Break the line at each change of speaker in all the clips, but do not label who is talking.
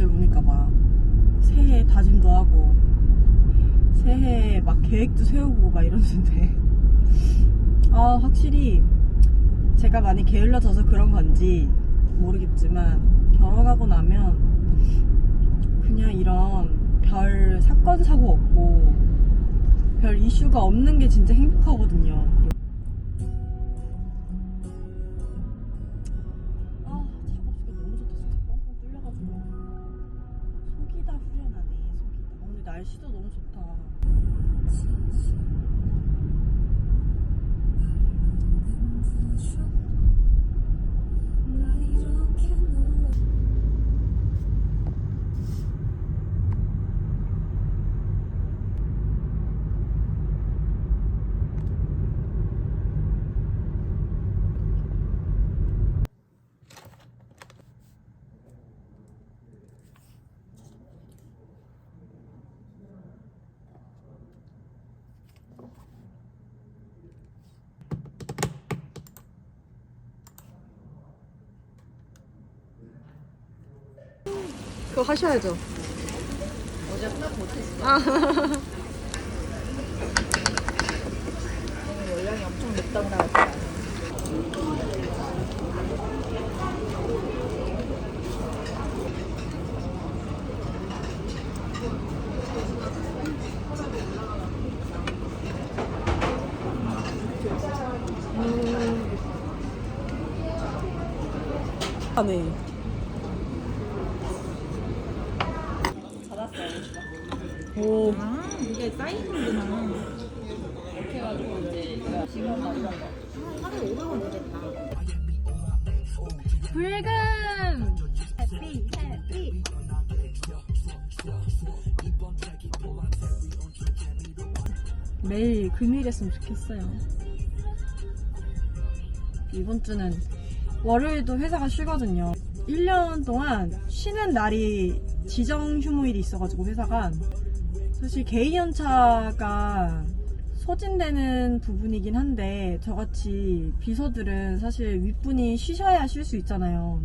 분들 보니까 막 새해 다짐도 하고 새해 막 계획도 세우고 막 이러는데 아 확실히 제가 많이 게을러져서 그런 건지 모르겠지만 결혼하고 나면 그냥 이런 별 사건 사고 없고 별 이슈가 없는 게 진짜 행복하거든요. 날씨도 너무 좋다. 그거 하셔야죠.
어제 하나도 못했어.
아.
연령이 엄청 높다고 나왔어.
하네. 불금!
해피, 해피.
매일 금요일이었으면 좋겠어요. 이번 주는 월요일도 회사가 쉬거든요. 1년 동안 쉬는 날이 지정 휴무일이 있어가지고 회사가 사실 개인 연차가 소진되는 부분이긴 한데 저같이 비서들은 사실 윗분이 쉬셔야 쉴 수 있잖아요.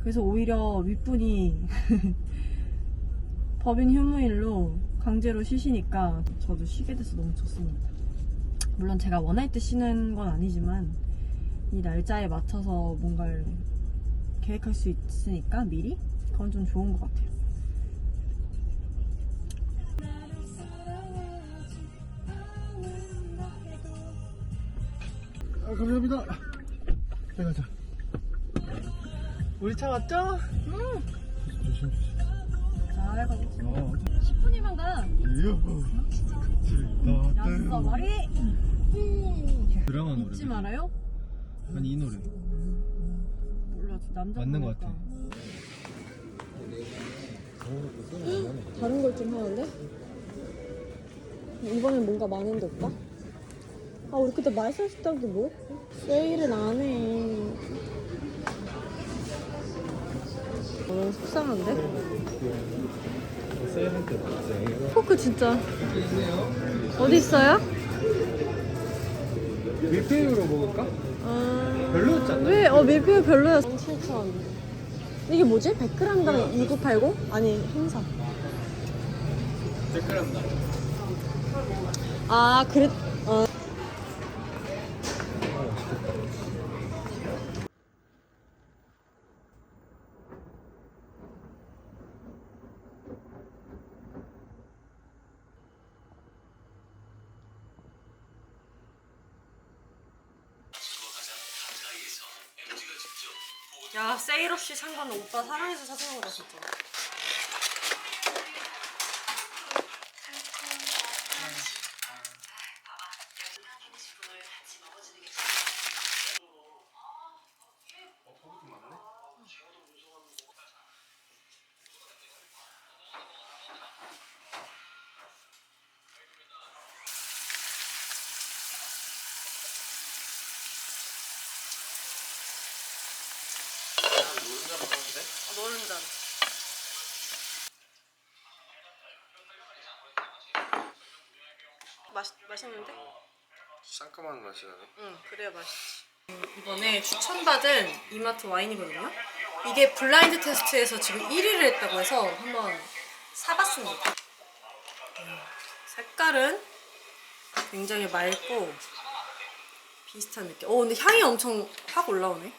그래서 오히려 윗분이 법인 휴무일로 강제로 쉬시니까 저도 쉬게 돼서 너무 좋습니다. 물론 제가 원할 때 쉬는 건 아니지만 이 날짜에 맞춰서 뭔가를 계획할 수 있으니까 미리 그건 좀 좋은 것 같아요.
아, 감사합니다. 네, 가자. 우리 차 왔죠?
음,
조심, 조심.
잘 가고 있습니다.
어,
10분이면 가.
이요.
야스 말이
드라마 노래.
잊지 말아요.
아니, 이 노래.
몰라, 저 남자
맞는 것
보니까.
같아.
다른 걸 좀 하는데? 이번엔 뭔가 많은데 오빠? 아 우리 그때 샀었던 게 뭐? 세일은 안 해. 너무 속상한데? 포크 진짜 어디 있어요?
밀푀유로 먹을까?
아...
별로였지 않나?
왜? 어 밀푀유 별로였어 17,000 이게 뭐지? 100g당 2980? 아니 행사
100g 나.
아 그랬... 어. 야 세일 없이 산 거는 오빠 사랑해서 사주는 거다 진짜 맛, 맛있는데?
상큼한 맛이 나네.
응, 그래야 맛있지. 이번에 추천받은 이마트 와인이거든요. 이게 블라인드 테스트에서 지금 1위를 했다고 해서 한번 사봤습니다. 음, 색깔은 굉장히 맑고 비슷한 느낌. 어 근데 향이 엄청 확 올라오네.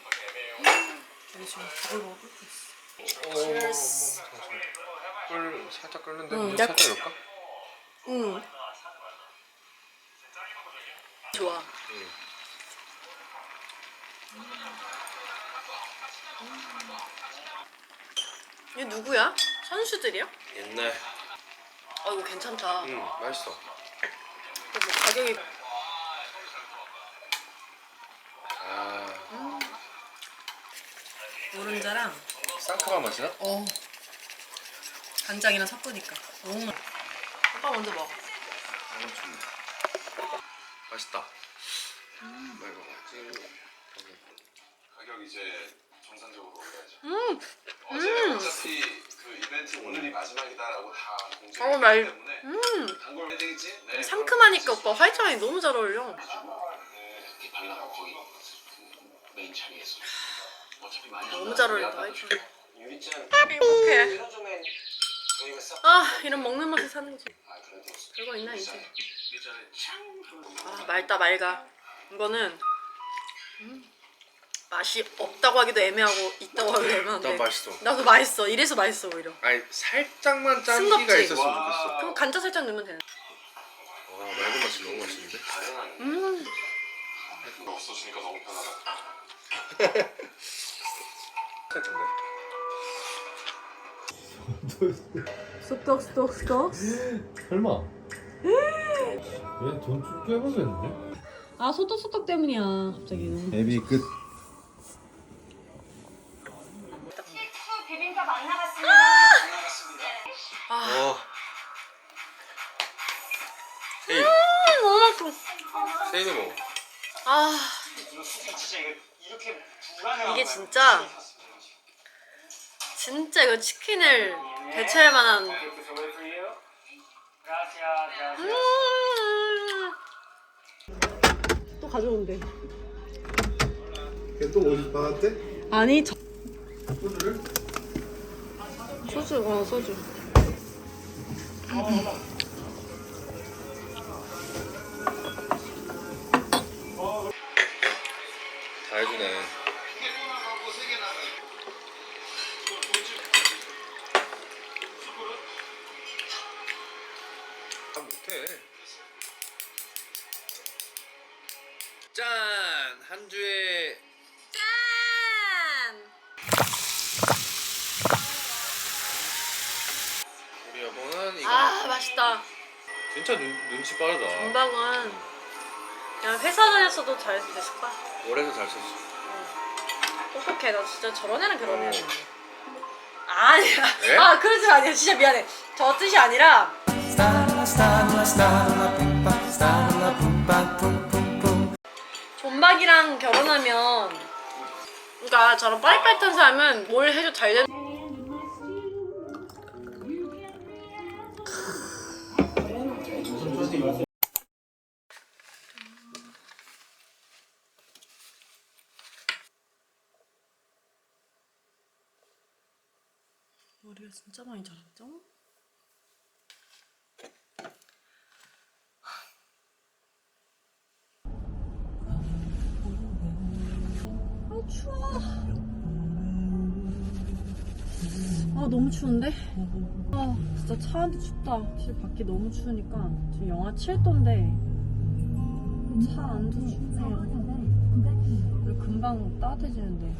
여기 지금 불을 먹고 있어.
꿀 살짝 끓는데 물
나-
살짝 넣을까?
응. 좋아. 얘 누구야? 선수들이야?
옛날
아 이거 괜찮다.
응 맛있어
뭐 가격이
아
노른자랑
상큼한 맛이 나?
어 간장이랑 섞으니까 너무 맛. 아빠 먼저 먹어.
좋네 맛있다 말고 맛있지
가격 이제 정상적으로 올려야죠.
음.
어제
음.
어차피 그 이벤트 오늘이 마지막이다라고 다
어,
공지했기
말-
때문에
음.
단골 헤딩이지? 네.
상큼하니까 오빠 화이트 와인 너무 잘 어울려.
네, 이렇게 발라고 거의 그 메인 자리에서 어차피 많이
너무 잘 어울린다 화이트 와인.
유리잔
행복해.
예전 전에 저희가 싹
아 이런 먹는 맛에 사는 거지.
아, 그래도
별거 있나 이제.
창
아 맑다 맑아. 이거는 음, 맛이 없다고 하기도 애매하고 있다고 하기도 애매한데.
난 맛있어
나도 맛있어. 이래서 맛있어 오히려.
아니 살짝만? 짠기가 있었으면
와.
좋겠어
그럼 간장 살짝 넣으면 되는.
와 맑은 맛이 너무 맛있는데?
다양한
음.
거 없어지니까 너무 편하다.
괜찮은데?
쏙쏙쏙쏙.
설마 얘돈 해보겠는데?
아 소떡소떡 때문이야 갑자기.
데뷔 끝
비빔밥 안 나갔습니다.
와 세인
너무 맛있어.
세인이 먹어
아 이게 진짜 진짜 이거 치킨을 대체할 만한. 음. 또 가져온대.
걔또 어디 받았대?
아니 저...
소주를?
소주 어 소주.
다 짠! 한 주에
짠.
우리 여보는 이거
아 맛있다.
진짜 눈, 눈치 빠르다
은박은 그냥 회사 다녔어도 잘 됐을 거야.
올해도 잘 썼어
똑똑해. 나 진짜 저런 애랑 결혼해야 돼. 아니야.
네?
아 그런 뜻 아니야. 진짜 미안해. 저 뜻이 아니라 존박이랑 결혼하면 그러니까 저런 빠릿빠릿한 사람은 뭘 해도 잘 되는 머리가 진짜 많이 자랐죠? 추운데? 아 진짜 차 안도 춥다. 진짜 밖이 너무 추우니까 지금 영하 7도인데 차 안도 춥네요. 금방 따뜻해지는데.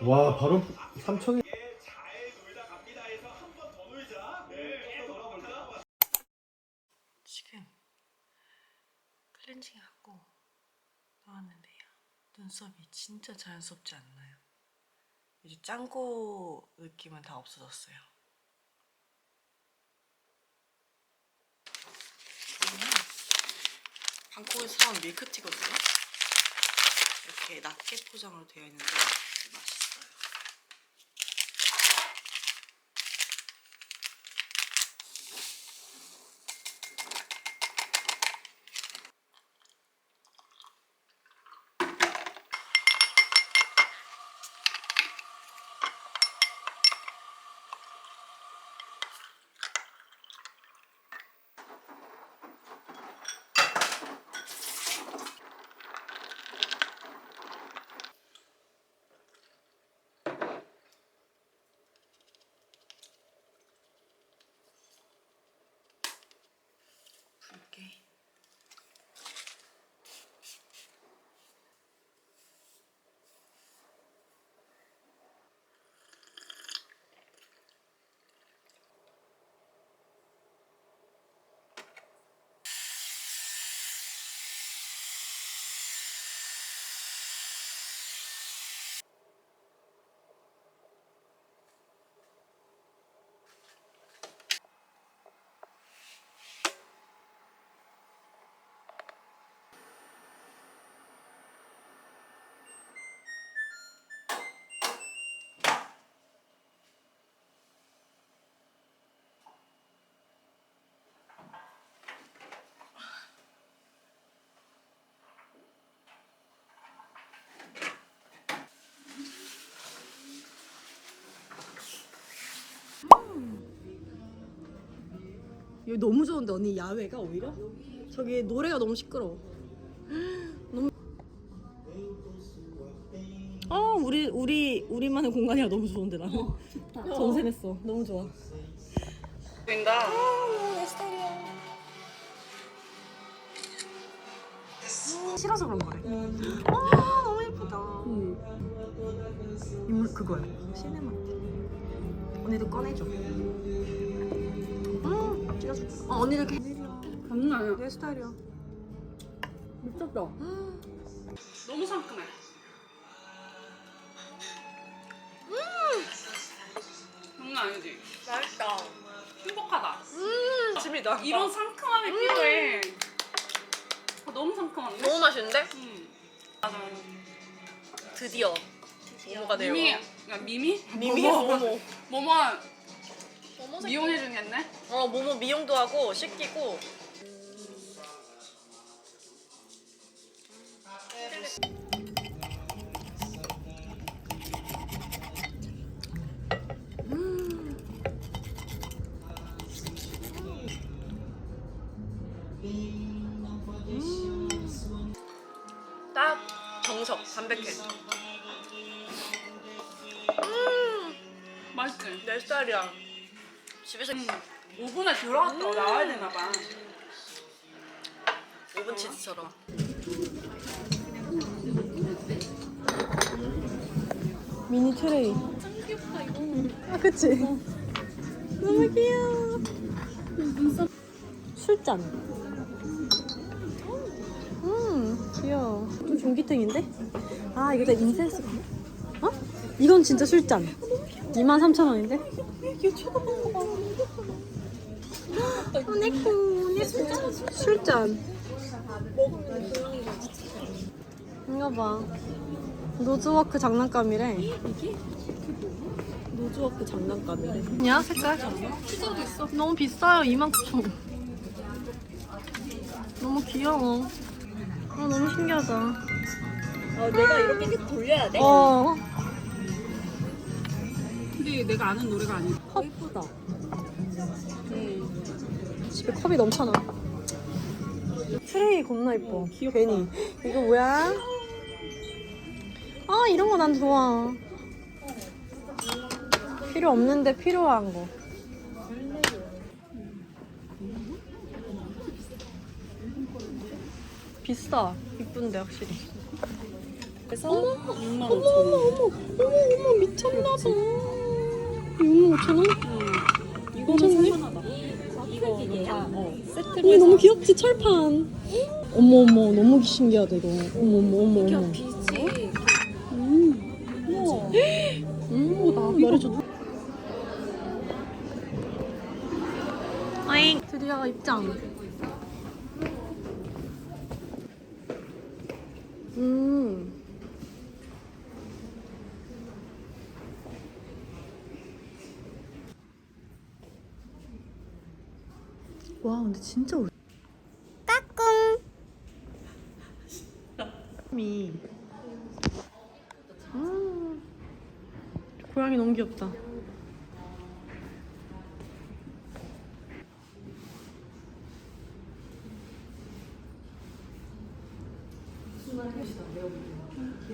와 바로 3천이
지금 클렌징 하고 나왔는데요. 눈썹이 진짜 자연스럽지 않나요? 이제 짱구 느낌은 다 없어졌어요. 방콕에서 사온 밀크티거든요. 이렇게 낮게 포장으로 되어 있는데 맛있어요. 붉게 여기 너무 좋은데 언니 야외가 오히려? 저기 노래가 너무 시끄러워. 너무. 아 우리 우리 우리만의 공간이라 너무 좋은데 나는. 정세 냈어. 너무 좋아. 보인다. 내 스타일이야. 싫어서 그런 거래. 아 너무 예쁘다. 인물 그거야. 시네마. 언니도 꺼내줘. 음, 찍어줄게. 어, 언니도 이렇게.
장난 아니야.
내 스타일이야.
미쳤다. 너무 상큼해. 장난 아니지?
맛있다.
행복하다.
집이다.
이런 상큼함이 필요해. 아, 너무 상큼한데?
너무 맛있는데?
음.
드디어 모모가 내려.
미미, 야, 미미?
미미
모모.
모모.
모모 미용해 주겠네?
어 모모 미용도 하고 씻기고. 치즈처럼. 미니 트레이. 짱 귀엽다 이거. 아 그치? 너무 귀여워. 술잔. 음 귀여워. 좀 종기탱인데? 아 이거 다 인센스. 어? 이건 진짜 술잔. 23,000원인데? 이거 쳐다보는 거 봐. 어, 내꺼, 내 술잔. 술잔. 이거 봐. 노즈워크 장난감이래. 이게? 노즈워크 장난감이래. 야, 색깔? 피자도 있어. 너무 비싸요. 29,000원. 너무 귀여워. 아, 너무 신기하다.
아, 내가 이렇게 계속 돌려야 돼?
어.
근데 내가 아는 노래가 아니야.
컵 이쁘다. 집에 컵이 넘쳐나. 트레이 겁나 이뻐. 괜히. 이거 뭐야? 아 이런 거 난 좋아. 필요 없는데 필요한 거. 비싸. 이쁜데 확실히.
그래서 6만 5천 원. 어머 어머 어머 미쳤나 봐. 6만 5천 원? 이거는 살만하다. 이거 다 어, 세트로 해서.
너무 귀엽지 철판. 어머 어머 너무 신기하다 이거. 어머 어머 어머 어머. 음, 나 말해줘. 어잉 드디어 입장. 음. 와 근데 진짜 오래. 까꿍. 미. 고양이 너무 귀엽다.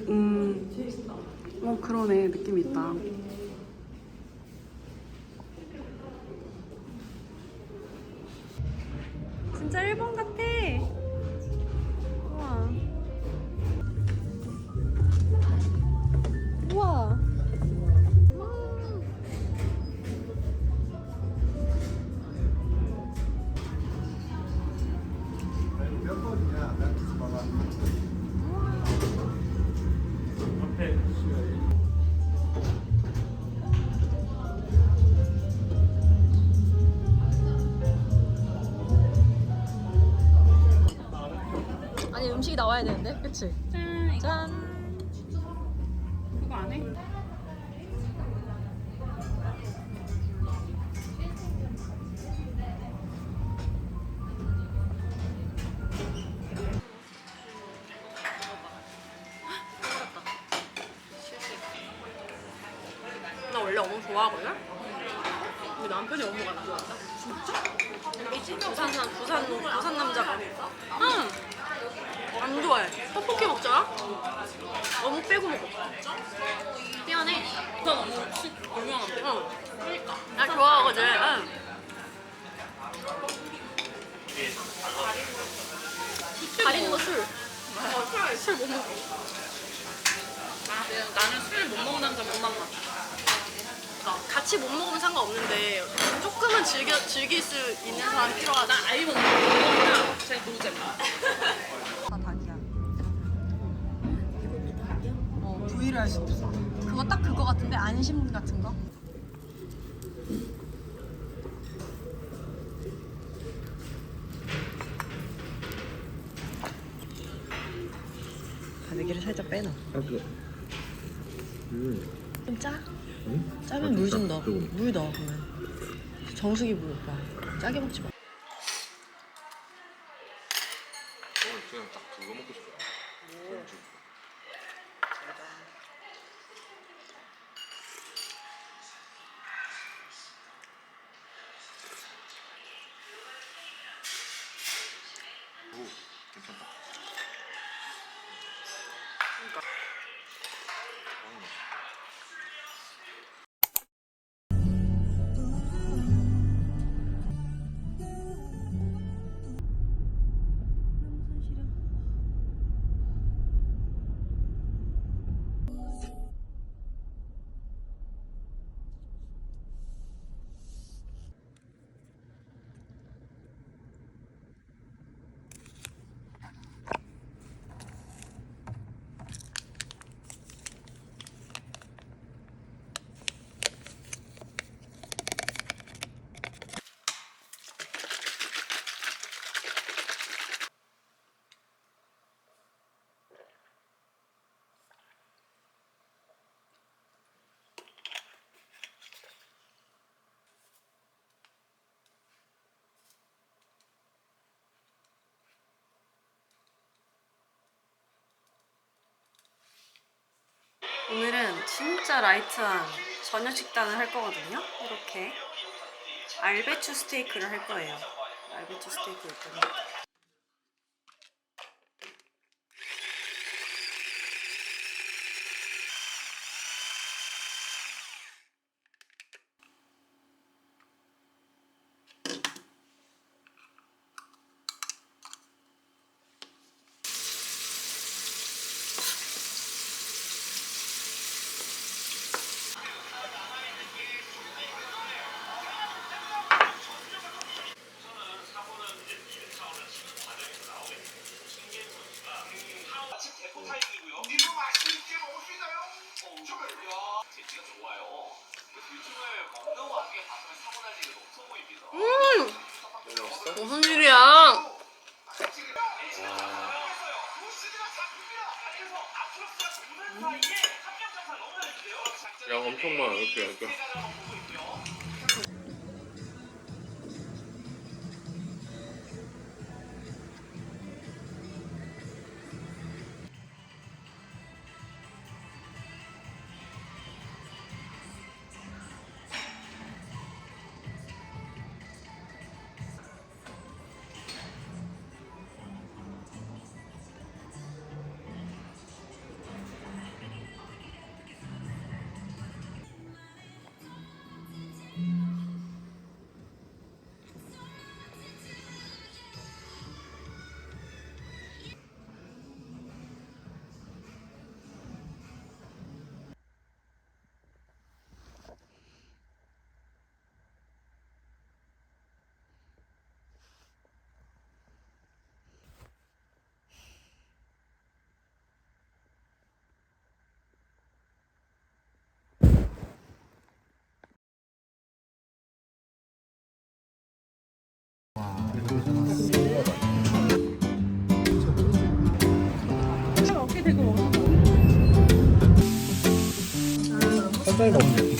음, 어 그러네 느낌 있다.
아니 음식이 나와야 되는데, 그치? 짠. 짠.
그거 안 해?
가리는 거 술. 어, 술못 먹어.
아, 네, 나는 술못 먹는 남자 못 만나.
같이 못 먹으면 상관없는데 조금은 즐겨 즐길 수 있는 사람 필요하다.
나 아이만 못 먹으면 제 노잼.
닭이야. 어, 부위를 할 수 없어. 그거 딱 그거 같은데 안심 같은 거? 가르기를 살짝 빼놔.
아. 음.
좀 짜?
응?
짜면
아,
물
진짜?
좀 넣어.
조금.
물 넣어 그러면. 정수기 물 오빠. 짜게 먹지 마.
어, 그냥 딱 그거 먹고 싶어. 전주. 오,
오늘은 진짜 라이트한 저녁 식단을 할 거거든요. 이렇게 알배추 스테이크를 할 거예요. 알배추 스테이크 일단 일이야?
엄청 많아 이렇게 이렇게.
아, 어깨 대고 먹는 거. 한 살도 없네.